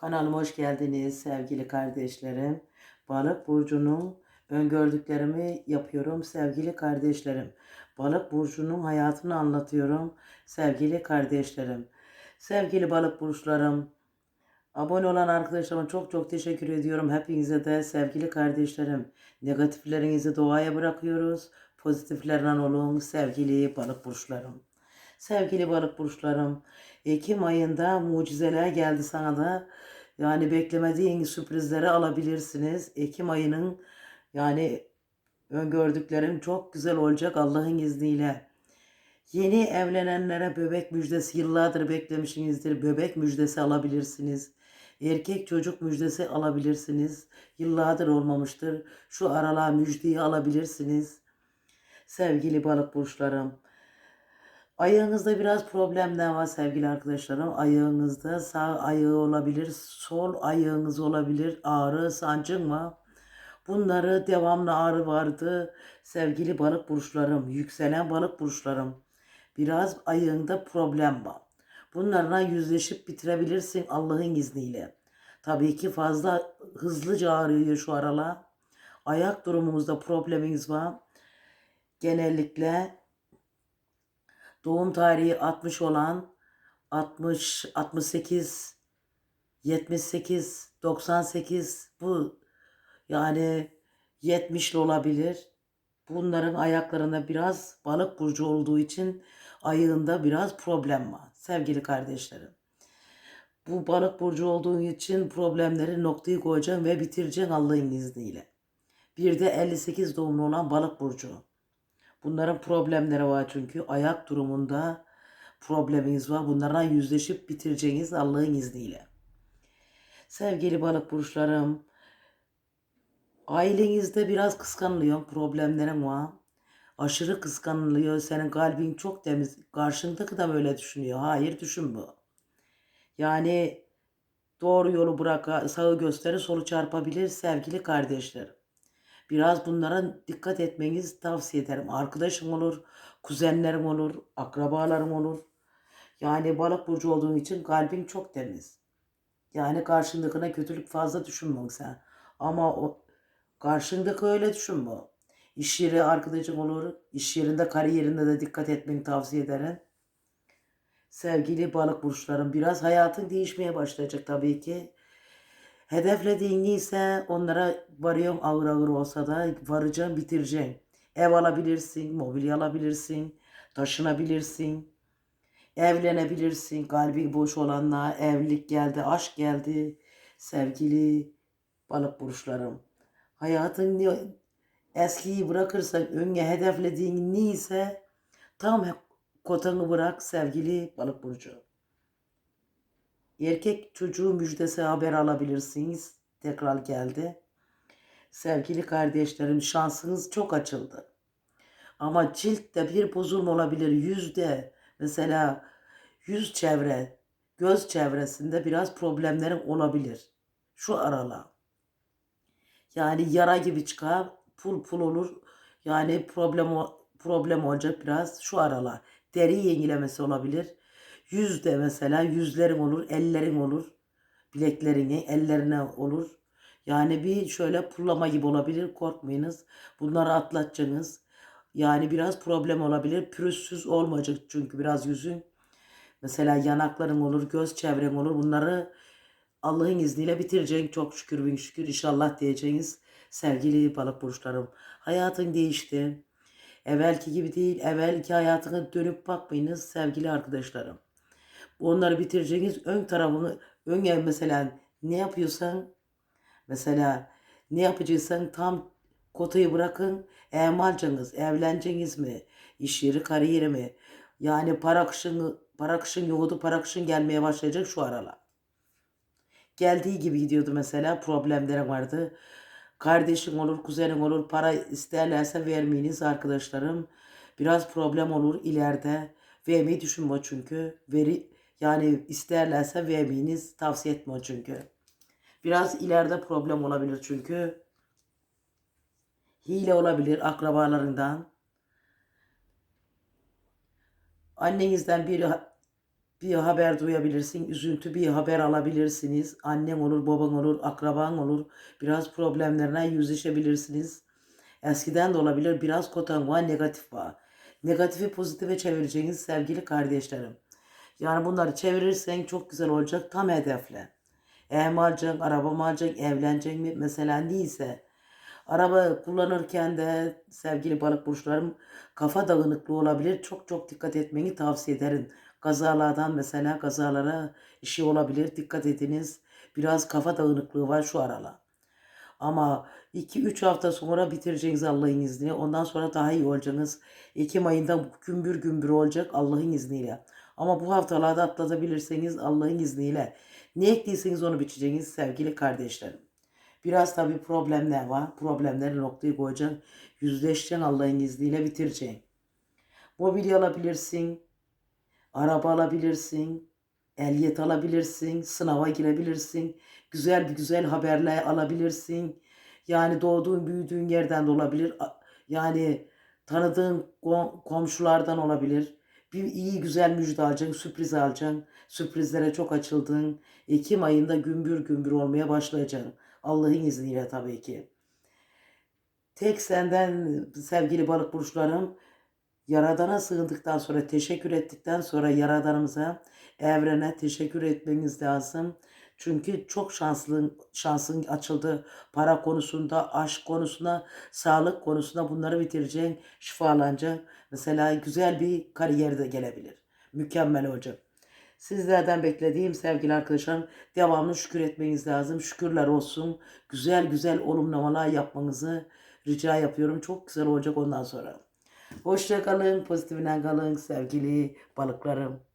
Kanalıma hoş geldiniz sevgili kardeşlerim. Balık burcunun öngördüklerimi yapıyorum sevgili kardeşlerim. Balık burcunun hayatını anlatıyorum sevgili kardeşlerim. Sevgili balık burçlarım, abone olan arkadaşlarıma çok çok teşekkür ediyorum. Hepinize de sevgili kardeşlerim. Negatiflerinizi doğaya bırakıyoruz. Pozitiflerden olun sevgili balık burçlarım. Sevgili balık burçlarım, Ekim ayında mucizeler geldi sana da. Yani beklemediğin sürprizleri alabilirsiniz. Ekim ayının yani öngördüklerim çok güzel olacak Allah'ın izniyle. Yeni evlenenlere bebek müjdesi yıllardır beklemişsinizdir. Bebek müjdesi alabilirsiniz. Erkek çocuk müjdesi alabilirsiniz. Yıllardır olmamıştır. Şu aralığa müjdeyi alabilirsiniz. Sevgili balık burçlarım. Ayağınızda biraz problemler var sevgili arkadaşlarım. Ayağınızda sağ ayağı olabilir, sol ayağınız olabilir, ağrı, sancın var. Bunları devamlı ağrı vardı sevgili balık burçlarım, yükselen balık burçlarım. Biraz ayağında problem var. Bunlarla yüzleşip bitirebilirsin Allah'ın izniyle. Tabii ki fazla hızlıca ağrıyor şu aralar. Ayak durumunuzda probleminiz var. Genellikle doğum tarihi 60 olan 60, 68, 78, 98 bu yani 70'li olabilir. Bunların ayaklarında biraz balık burcu olduğu için ayağında biraz problem var sevgili kardeşlerim. Bu balık burcu olduğu için problemleri noktayı koyacağım ve bitireceğim Allah'ın izniyle. Bir de 58 doğumlu olan balık burcu. Bunların problemleri var çünkü ayak durumunda probleminiz var. Bunlarla yüzleşip bitireceğiniz Allah'ın izniyle. Sevgili balık burçlarım, ailenizde biraz kıskanılıyor, problemlerin var. Aşırı kıskanılıyor, senin kalbin çok temiz. Karşındaki da böyle düşünüyor. Hayır düşün bu. Yani doğru yolu bırak, sağı gösterir, solu çarpabilir sevgili kardeşlerim. Biraz bunlara dikkat etmenizi tavsiye ederim. Arkadaşım olur, kuzenlerim olur, akrabalarım olur. Yani balık burcu olduğun için kalbin çok temiz. Yani karşındakine kötülük fazla düşünme sen. Ama o karşındaki öyle düşünme. İş yeri arkadaşım olur. İş yerinde, kariyerinde de dikkat etmeni tavsiye ederim. Sevgili balık burçlarım biraz hayatın değişmeye başlayacak tabii ki. Hedeflediğin neyse onlara varıyorum ağır ağır olsa da varacağım bitireceğim. Ev alabilirsin, mobilya alabilirsin, taşınabilirsin, evlenebilirsin. Kalbi boş olanla evlilik geldi, aşk geldi. Sevgili balık burçlarım. Hayatın eskiyi bırakırsan önüne hedeflediğin neyse tam kotanı bırak sevgili balık burcu. Erkek çocuğu müjdesi haber alabilirsiniz. Tekrar geldi. Sevgili kardeşlerim şansınız çok açıldı. Ama ciltte bir bozulma olabilir. Yüzde mesela yüz çevre, göz çevresinde biraz problemlerin olabilir. Şu arala. Yani yara gibi çıkar, pul pul olur. Yani problem problem olacak biraz şu aralar. Deri yenilemesi olabilir. Yüzde mesela yüzlerin olur, ellerin olur. Bileklerini, ellerine olur. Yani bir şöyle pullama gibi olabilir. Korkmayınız. Bunları atlatacaksınız. Yani biraz problem olabilir. Pürüzsüz olmayacak çünkü biraz yüzün. Mesela yanakların olur, göz çevren olur. Bunları Allah'ın izniyle bitireceksin. Çok şükür bin şükür inşallah diyeceğiniz sevgili balık burçlarım. Hayatın değişti. Evvelki gibi değil. Evvelki hayatına dönüp bakmayınız sevgili arkadaşlarım. Onları bitireceğiniz ön tarafını, ön ev mesela ne yapıyorsan mesela ne yapacaksan tam kotayı bırakın. Ev? Evleneceksiniz mi? İş yeri, kariyeri mi? Yani para akışın, para akışın yoğdu, para akışın gelmeye başlayacak şu aralar. Geldiği gibi gidiyordu mesela. Problemlerim vardı. Kardeşin olur, kuzenin olur. Para isterlerse vermeyiniz arkadaşlarım. Biraz problem olur ileride. Vermeyi düşünme çünkü. Veri, yani isterlerse vermeyiniz. Tavsiye etme çünkü. Biraz ileride problem olabilir çünkü. Hile olabilir akrabalarından. Annenizden biri bir haber duyabilirsin, üzüntü bir haber alabilirsiniz. Annen olur, baban olur, akraban olur. Biraz problemlerine yüzleşebilirsiniz. Eskiden de olabilir biraz kotan var, negatif var. Negatifi pozitife çevireceğiniz sevgili kardeşlerim. Yani bunları çevirirsen çok güzel olacak tam hedefle. Ev mi alacaksın, araba mı alacaksın, evleneceksin mi? Mesela neyse. Araba kullanırken de sevgili balık burçlarım kafa dağınıklığı olabilir. Çok çok dikkat etmeni tavsiye ederim. Kazalardan mesela kazalara işi olabilir. Dikkat ediniz. Biraz kafa dağınıklığı var şu aralar. Ama 2-3 hafta sonra bitireceğiniz Allah'ın izniyle. Ondan sonra daha iyi olacaksınız. Ekim ayında gümbür gümbür olacak Allah'ın izniyle. Ama bu haftalarda atlatabilirseniz Allah'ın izniyle. Ne ektiyseniz onu biçeceğiniz sevgili kardeşlerim. Biraz tabii problemler var. Problemleri noktayı koyacaksın. Yüzleşeceksin Allah'ın izniyle bitireceksin. Mobilya alabilirsin. Araba alabilirsin. Ehliyet alabilirsin. Sınava girebilirsin. Güzel bir güzel haberler alabilirsin. Yani doğduğun büyüdüğün yerden de olabilir. Yani tanıdığın kom- komşulardan olabilir. Bir iyi güzel müjde alacaksın, sürpriz alacaksın. Sürprizlere çok açıldın. Ekim ayında gümbür gümbür olmaya başlayacaksın. Allah'ın izniyle tabii ki. Tek senden sevgili balık burçlarım Yaradan'a sığındıktan sonra teşekkür ettikten sonra Yaradanımıza evrene teşekkür etmeniz lazım. Çünkü çok şanslı şansın açıldı para konusunda, aşk konusunda, sağlık konusunda bunları bitireceksin, şifalanacaksın. Mesela güzel bir kariyer de gelebilir. Mükemmel olacak. Sizlerden beklediğim sevgili arkadaşlarım devamlı şükür etmeniz lazım. Şükürler olsun. Güzel güzel olumlamalar yapmanızı rica yapıyorum. Çok güzel olacak ondan sonra. Hoşça kalın, pozitifine kalın sevgili balıklarım.